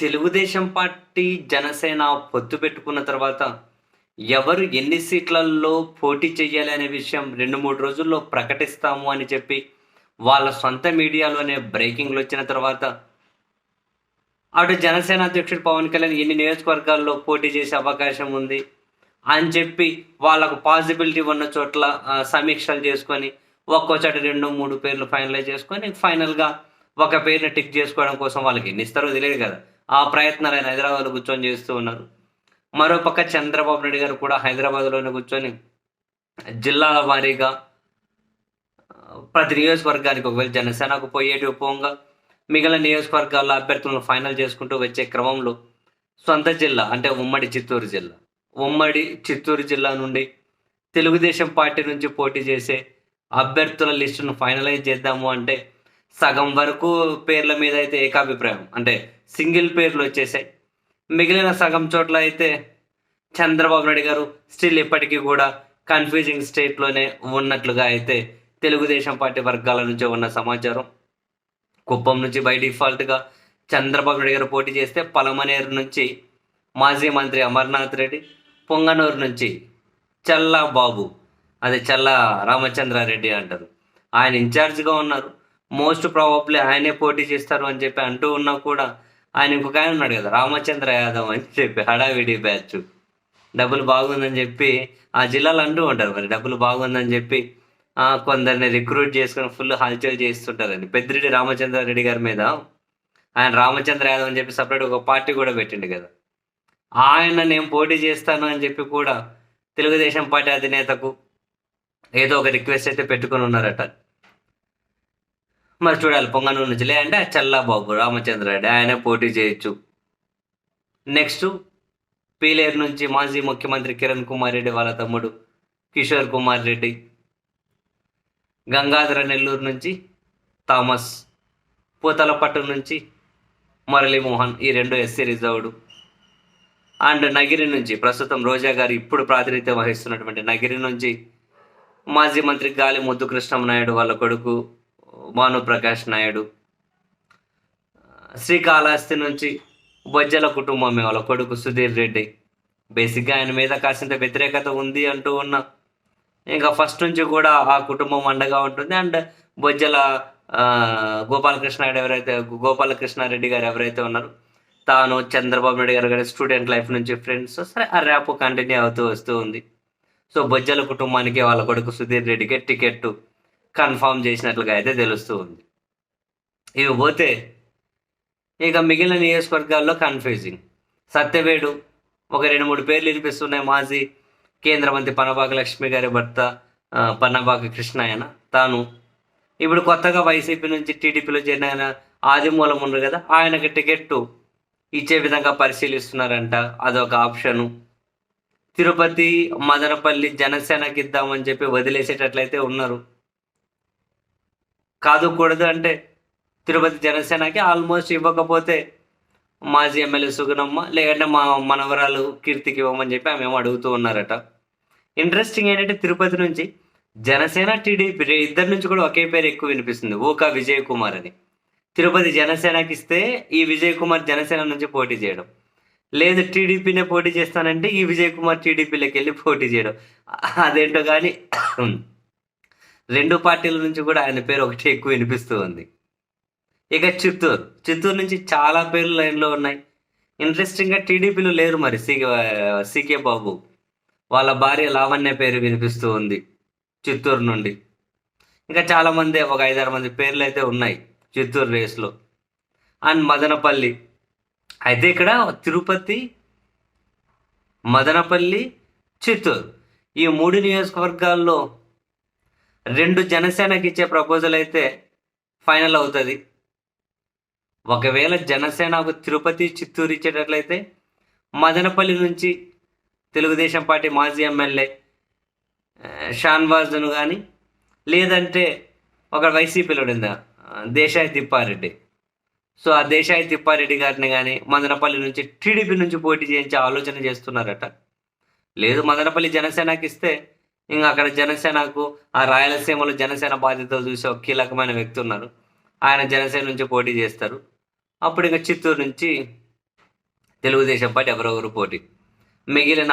Telugu Desam party Janasena పొత్తు పెట్టుకున్న తర్వాత ఎవరు ఎన్ని సీట్లలో పోటీ చేయాలి అనే విషయం రెండు మూడు రోజుల్లో ప్రకటిస్తాము అని చెప్పి వాళ్ళ సొంత మీడియాలోనే బ్రేకింగ్లు వచ్చిన తర్వాత అటు జనసేన అధ్యక్షుడు పవన్ కళ్యాణ్ ఎన్ని నియోజకవర్గాల్లో పోటీ చేసే అవకాశం ఉంది అని చెప్పి వాళ్ళకు పాసిబిలిటీ ఉన్న చోట్ల సమీక్షలు చేసుకొని ఒక్కో చోట రెండు మూడు పేర్లు ఫైనలైజ్ చేసుకొని ఫైనల్గా ఒక పేరుని టిక్ చేసుకోవడం కోసం వాళ్ళకి ఎన్ని ఇస్తారో తెలియదు కదా. ఆ ప్రయత్నాలు ఆయన హైదరాబాద్లో కూర్చొని చేస్తూ ఉన్నారు. మరోపక్క చంద్రబాబు నాయుడు గారు కూడా హైదరాబాద్లోనే కూర్చొని జిల్లాల వారీగా ప్రతి నియోజకవర్గానికి ఒకవేళ జనసేనకు పోయేటి పోగా మిగిలిన నియోజకవర్గాల్లో అభ్యర్థులను ఫైనల్ చేసుకుంటూ వచ్చే క్రమంలో సొంత జిల్లా అంటే ఉమ్మడి చిత్తూరు జిల్లా. ఉమ్మడి చిత్తూరు జిల్లా నుండి తెలుగుదేశం పార్టీ నుంచి పోటీ చేసే అభ్యర్థుల లిస్టును ఫైనలైజ్ చేద్దాము అంటే సగం వరకు పేర్ల మీద అయితే ఏకాభిప్రాయం. అంటే సింగిల్ పేర్లు వచ్చేసాయి. మిగిలిన సగం చోట్ల అయితే చంద్రబాబు నాయుడు గారు స్టిల్ ఇప్పటికీ కూడా కన్ఫ్యూజింగ్ స్టేట్లోనే ఉన్నట్లుగా అయితే తెలుగుదేశం పార్టీ వర్గాల నుంచి ఉన్న సమాచారం. కుప్పం నుంచి బై డిఫాల్ట్గా చంద్రబాబు నాయుడు గారు పోటీ చేస్తే పలమనేరు నుంచి మాజీ మంత్రి అమర్నాథ్ రెడ్డి పొంగనూరు నుంచి చల్లా బాబు అదే చల్లా రామచంద్రారెడ్డి అంటారు. ఆయన ఇన్ఛార్జ్గా ఉన్నారు. మోస్ట్ ప్రాబబ్లీ ఆయనే పోటీ చేస్తారు అని చెప్పి అంటూ ఉన్నా కూడా ఆయన ఇంకొక ఆయన ఉన్నాడు కదా రామచంద్ర యాదవ్ అని చెప్పి హడావిడి బ్యాచ్. డబ్బులు బాగుందని చెప్పి ఆ జిల్లాలో అంటూ ఉంటారు మరి డబ్బులు బాగుందని చెప్పి కొందరిని రిక్రూట్ చేసుకుని ఫుల్ హల్చల్ చేస్తుంటారండి. పెద్దిరెడ్డి రామచంద్రారెడ్డి గారి మీద ఆయన రామచంద్ర యాదవ్ అని చెప్పి సపరేట్ ఒక పార్టీ కూడా పెట్టిండు కదా. ఆయన నేను పోటీ చేస్తాను అని చెప్పి కూడా తెలుగుదేశం పార్టీ అధినేతకు ఏదో ఒక రిక్వెస్ట్ అయితే పెట్టుకొని ఉన్నారట. మరి చూడాలి పొంగనూరు నుంచి. లేదంటే చల్లబాబు రామచంద్ర రామచంద్రారెడ్డి ఆయన పోటీ చేయొచ్చు. నెక్స్ట్ పీలేరు నుంచి మాజీ ముఖ్యమంత్రి కిరణ్ కుమార్ రెడ్డి వాళ్ళ తమ్ముడు కిషోర్ కుమార్ రెడ్డి. గంగాధర నెల్లూరు నుంచి థామస్. పూతలపట్టు నుంచి మురళీమోహన్ ఈ రెండు ఎస్సీ రిజర్వ్డ్ అండ్ నగిరి నుంచి ప్రస్తుతం రోజా గారు ఇప్పుడు ప్రాతినిధ్యం వహిస్తున్నటువంటి నగిరి నుంచి మాజీ మంత్రి గాలి ముద్దు కృష్ణం నాయుడు వాళ్ళ కొడుకు. భానుప్రకాష్ నాయుడు శ్రీకాళహస్తి నుంచి బొజ్జల కుటుంబమే వాళ్ళ కొడుకు సుధీర్ రెడ్డి. బేసిక్గా ఆయన మీద కాసింత వ్యతిరేకత ఉంది అంటూ ఉన్న. ఇంకా ఫస్ట్ నుంచి కూడా ఆ కుటుంబం అండగా ఉంటుంది. అండ్ బొజ్జల గోపాలకృష్ణ నాయుడు ఎవరైతే గోపాలకృష్ణారెడ్డి గారు ఎవరైతే ఉన్నారో తాను చంద్రబాబు నాయుడు గారు గారి స్టూడెంట్ లైఫ్ నుంచి ఫ్రెండ్స్. సరే ఆ ర్యాప్ కంటిన్యూ అవుతూ వస్తూ ఉంది. సో బొజ్జల కుటుంబానికి వాళ్ళ కొడుకు సుధీర్ రెడ్డికి టికెట్ కన్ఫామ్ చేసినట్లుగా అయితే తెలుస్తూ ఉంది. ఇవి పోతే ఇక మిగిలిన నియోజకవర్గాల్లో కన్ఫ్యూజింగ్ సత్యవేడు ఒక రెండు మూడు పేర్లు వినిపిస్తున్నాయి. మాజీ కేంద్ర మంత్రి పనబాక లక్ష్మి గారి భర్త ఆ, పన్నబాక కృష్ణాయన తాను. ఇప్పుడు కొత్తగా వైసీపీ నుంచి టీడీపీలో చేరిన ఆయన ఆదిమూలం ఉన్నారు కదా ఆయనకి టికెట్ ఇచ్చే విధంగా పరిశీలిస్తున్నారంట. అదొక ఆప్షను. తిరుపతి మదనపల్లి జనసేనకి ఇద్దామని చెప్పి వదిలేసేటట్లయితే ఉన్నారు. కాదు కూడదు అంటే తిరుపతి జనసేనకి ఆల్మోస్ట్ ఇవ్వకపోతే మాజీ ఎమ్మెల్యే సుగుణమ్మ లేదంటే మా మనవరాలు కీర్తికి ఇవ్వమని చెప్పి ఆమె ఏమో అడుగుతూ ఉన్నారట. ఇంట్రెస్టింగ్ ఏంటంటే తిరుపతి నుంచి జనసేన టీడీపీ ఇద్దరి నుంచి కూడా ఒకే పేరు ఎక్కువ వినిపిస్తుంది ఊకా విజయ్ కుమార్ అని. తిరుపతి జనసేనకి ఇస్తే ఈ విజయ్ కుమార్ జనసేన నుంచి పోటీ చేయడం. లేదు టీడీపీనే పోటీ చేస్తానంటే ఈ విజయ్ కుమార్ టీడీపీలోకి వెళ్ళి పోటీ చేయడం. అదేంటో కానీ రెండు పార్టీల నుంచి కూడా ఆయన పేరు ఒకటి ఎక్కువ వినిపిస్తూ ఉంది. ఇక చిత్తూరు. చిత్తూరు నుంచి చాలా పేర్లు లైన్లో ఉన్నాయి. ఇంట్రెస్టింగ్గా టీడీపీలో లేరు మరి సీకే సీకే బాబు. వాళ్ళ భార్య లావణ్య పేరు వినిపిస్తూ ఉంది చిత్తూరు నుండి. ఇంకా చాలామంది ఒక ఐదారు మంది పేర్లు అయితే ఉన్నాయి చిత్తూరు రేస్లో. అండ్ మదనపల్లి. అయితే ఇక్కడ తిరుపతి మదనపల్లి చిత్తూరు. ఈ మూడు నియోజకవర్గాల్లో రెండు జనసేనకి ఇచ్చే ప్రపోజల్ అయితే ఫైనల్ అవుతుంది. ఒకవేళ జనసేనకు తిరుపతి చిత్తూరు ఇచ్చేటట్లయితే మదనపల్లి నుంచి తెలుగుదేశం పార్టీ మాజీ ఎమ్మెల్యే షాన్వాజ్ను కానీ లేదంటే ఒక వైసీపీలో ఉందా దేశాయి తిప్పారెడ్డి. సో ఆ దేశాయి తిప్పారెడ్డి గారిని కానీ మదనపల్లి నుంచి టీడీపీ నుంచి పోటీ చేయించే ఆలోచన చేస్తున్నారట. లేదు మదనపల్లి జనసేనకి ఇస్తే ఇంకా అక్కడ జనసేనకు ఆ రాయలసీమలో జనసేన బాధ్యతలు చూసే ఒక కీలకమైన వ్యక్తి ఉన్నారు. ఆయన జనసేన నుంచి పోటీ చేస్తారు. అప్పుడు ఇంకా చిత్తూరు నుంచి తెలుగుదేశం పార్టీ ఎవరెవరు పోటీ. మిగిలిన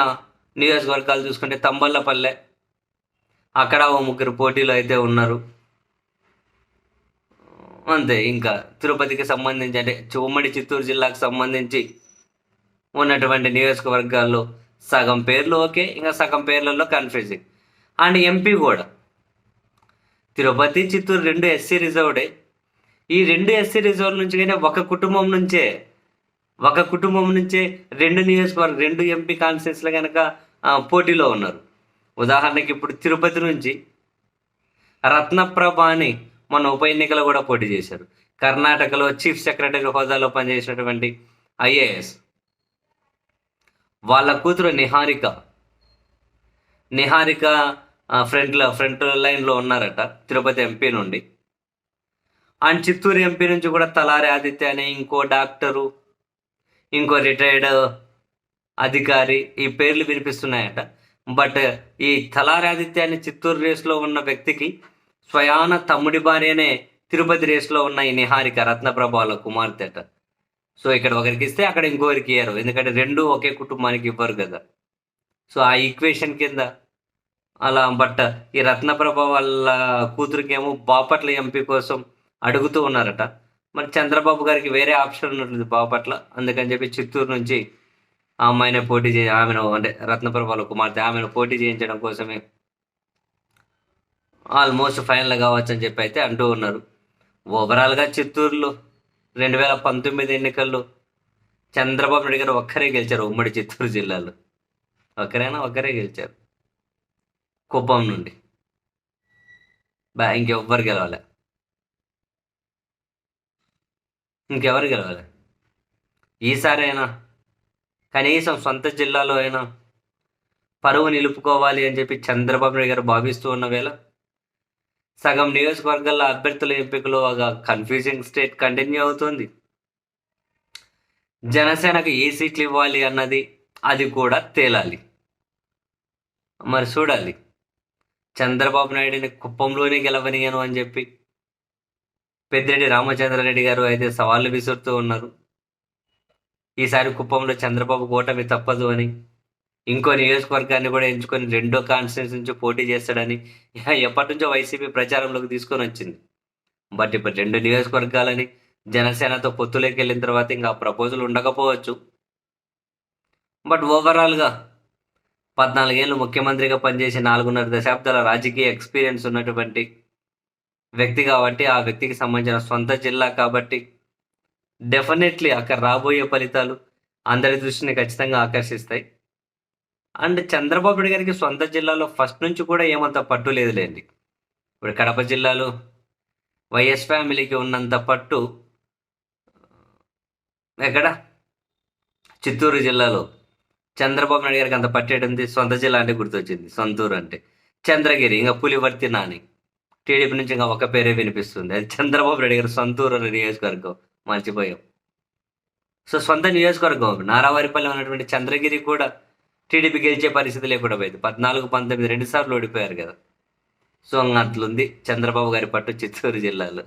నియోజకవర్గాలు చూసుకుంటే తంబళ్ళపల్లె అక్కడ ఓ ముగ్గురు పోటీలు అయితే ఉన్నారు. అంతే ఇంకా తిరుపతికి సంబంధించి అంటే ఉమ్మడి చిత్తూరు జిల్లాకు సంబంధించి ఉన్నటువంటి నియోజకవర్గాల్లో సగం పేర్లు ఓకే ఇంకా సగం పేర్లలో కన్ఫ్యూజింగ్. అండ్ ఎంపీ కూడా. తిరుపతి చిత్తూరు రెండు ఎస్సీ రిజర్వ్డే. ఈ రెండు ఎస్సీ రిజర్వ్ నుంచి కానీ ఒక కుటుంబం నుంచే ఒక కుటుంబం నుంచే రెండు నియోజకవర్గం రెండు ఎంపీ కాన్స్టిట్యూన్సీలు కనుక పోటీలో ఉన్నారు. ఉదాహరణకి ఇప్పుడు తిరుపతి నుంచి రత్నప్రభ అని మన ఉప ఎన్నికలో కూడా పోటీ చేశారు. కర్ణాటకలో చీఫ్ సెక్రటరీ హోదాలో పనిచేసినటువంటి ఐఏఎస్. వాళ్ళ కూతురు నిహారిక. నిహారిక ఫ్రంట్లో ఫ్రంట్ లైన్లో ఉన్నారట తిరుపతి ఎంపీ నుండి. అండ్ చిత్తూరు ఎంపీ నుంచి కూడా తలారి ఆదిత్య అనే ఇంకో డాక్టరు ఇంకో రిటైర్డ్ అధికారి ఈ పేర్లు వినిపిస్తున్నాయట. బట్ ఈ తలారి ఆదిత్య అనే చిత్తూరు రేస్లో ఉన్న వ్యక్తికి స్వయాన తమ్ముడి భార్యనే తిరుపతి రేస్లో ఉన్న ఈ నిహారిక రత్నప్రభ వాళ్ళ కుమార్తె అట సో ఇక్కడ ఒకరికి ఇస్తే అక్కడ ఇంకొకరికి ఇయ్యరు. ఎందుకంటే రెండు ఒకే కుటుంబానికి ఇవ్వరు కదా. సో ఆ ఈక్వేషన్ కింద అలా బట్ ఈ రత్నప్రభ వాళ్ళ కూతురికేమో బాపట్ల ఎంపీ కోసం అడుగుతూ ఉన్నారట. మరి చంద్రబాబు గారికి వేరే ఆప్షన్ ఉంటుంది బాపట్ల. అందుకని చెప్పి చిత్తూరు నుంచి ఆ అమ్మాయిని పోటీ చే ఆమెను అంటే రత్నప్రభ వాళ్ళ కుమార్తె ఆమెను పోటీ చేయించడం కోసమే ఆల్మోస్ట్ ఫైనల్ కావచ్చు అని చెప్పి అయితే అంటూ ఉన్నారు. ఓవరాల్గా చిత్తూరులో రెండు వేల పంతొమ్మిది ఎన్నికల్లో చంద్రబాబు నాయుడు గారు ఒక్కరే గెలిచారు ఉమ్మడి చిత్తూరు జిల్లాలో. ఒక్కరైనా ఒక్కరే గెలిచారు. కుప్పం నుండి. బా ఇంకెవ్వరు గెలవాలి? ఇంకెవరు గెలవాలి? ఈసారి అయినా కనీసం సొంత జిల్లాలో అయినా పరువు నిలుపుకోవాలి అని చెప్పి చంద్రబాబు నాయుడు గారు భావిస్తూ ఉన్న వేళ సగం నియోజకవర్గాల్లో అభ్యర్థుల ఎంపికలో ఒక కన్ఫ్యూజింగ్ స్టేట్ కంటిన్యూ అవుతుంది. జనసేనకు ఏ సీట్లు ఇవ్వాలి అన్నది అది కూడా తేలాలి. మరి చూడాలి. చంద్రబాబు నాయుడిని కుప్పంలోనే గెలవనియను అని చెప్పి పెద్దిరెడ్డి రామచంద్రారెడ్డి గారు అయితే సవాళ్ళు విసురుతూ ఉన్నారు. ఈసారి కుప్పంలో చంద్రబాబు కూటమి తప్పదు అని ఇంకో నియోజకవర్గాన్ని కూడా ఎంచుకొని రెండో కాన్స్టిట్యూన్స్ నుంచి పోటీ చేస్తాడని ఎప్పటి నుంచో వైసీపీ ప్రచారంలోకి తీసుకొని వచ్చింది. బట్ ఇప్పుడు రెండు నియోజకవర్గాలని జనసేనతో పొత్తులోకి వెళ్ళిన తర్వాత ఇంకా ప్రపోజల్ ఉండకపోవచ్చు. బట్ ఓవరాల్గా పద్నాలుగేళ్ళు ముఖ్యమంత్రిగా పనిచేసే నాలుగున్నర దశాబ్దాల రాజకీయ ఎక్స్పీరియన్స్ ఉన్నటువంటి వ్యక్తి కాబట్టి ఆ వ్యక్తికి సంబంధించిన సొంత జిల్లా కాబట్టి డెఫినెట్లీ అక్కడ రాబోయే ఫలితాలు అందరి దృష్టిని ఖచ్చితంగా ఆకర్షిస్తాయి. అండ్ చంద్రబాబు నాయుడు గారికి సొంత జిల్లాలో ఫస్ట్ నుంచి కూడా ఏమంత పట్టు లేదులేండి. ఇప్పుడు కడప జిల్లాలో వైఎస్ ఫ్యామిలీకి ఉన్నంత పట్టు ఎక్కడ? చిత్తూరు జిల్లాలో. చంద్రబాబు నాయుడు గారికి అంత పట్టేటంది సొంత జిల్లా అంటే గుర్తొచ్చింది సొంతూరు అంటే. చంద్రగిరి ఇంకా పులివర్తి నాని. టీడీపీ నుంచి ఇంకా ఒక పేరే వినిపిస్తుంది. అది చంద్రబాబు నాయుడు గారు సొంతూరు అనే నియోజకవర్గం. మర్చిపోయాం. సో సొంత నియోజకవర్గం నారావారిపల్లి ఉన్నటువంటి చంద్రగిరి కూడా టీడీపీ గెలిచే పరిస్థితి లేకుండా పోయింది. పద్నాలుగు పంతొమ్మిది రెండు సార్లు ఓడిపోయారు కదా. సో అట్లుంది చంద్రబాబు గారి పట్టు చిత్తూరు జిల్లాలో.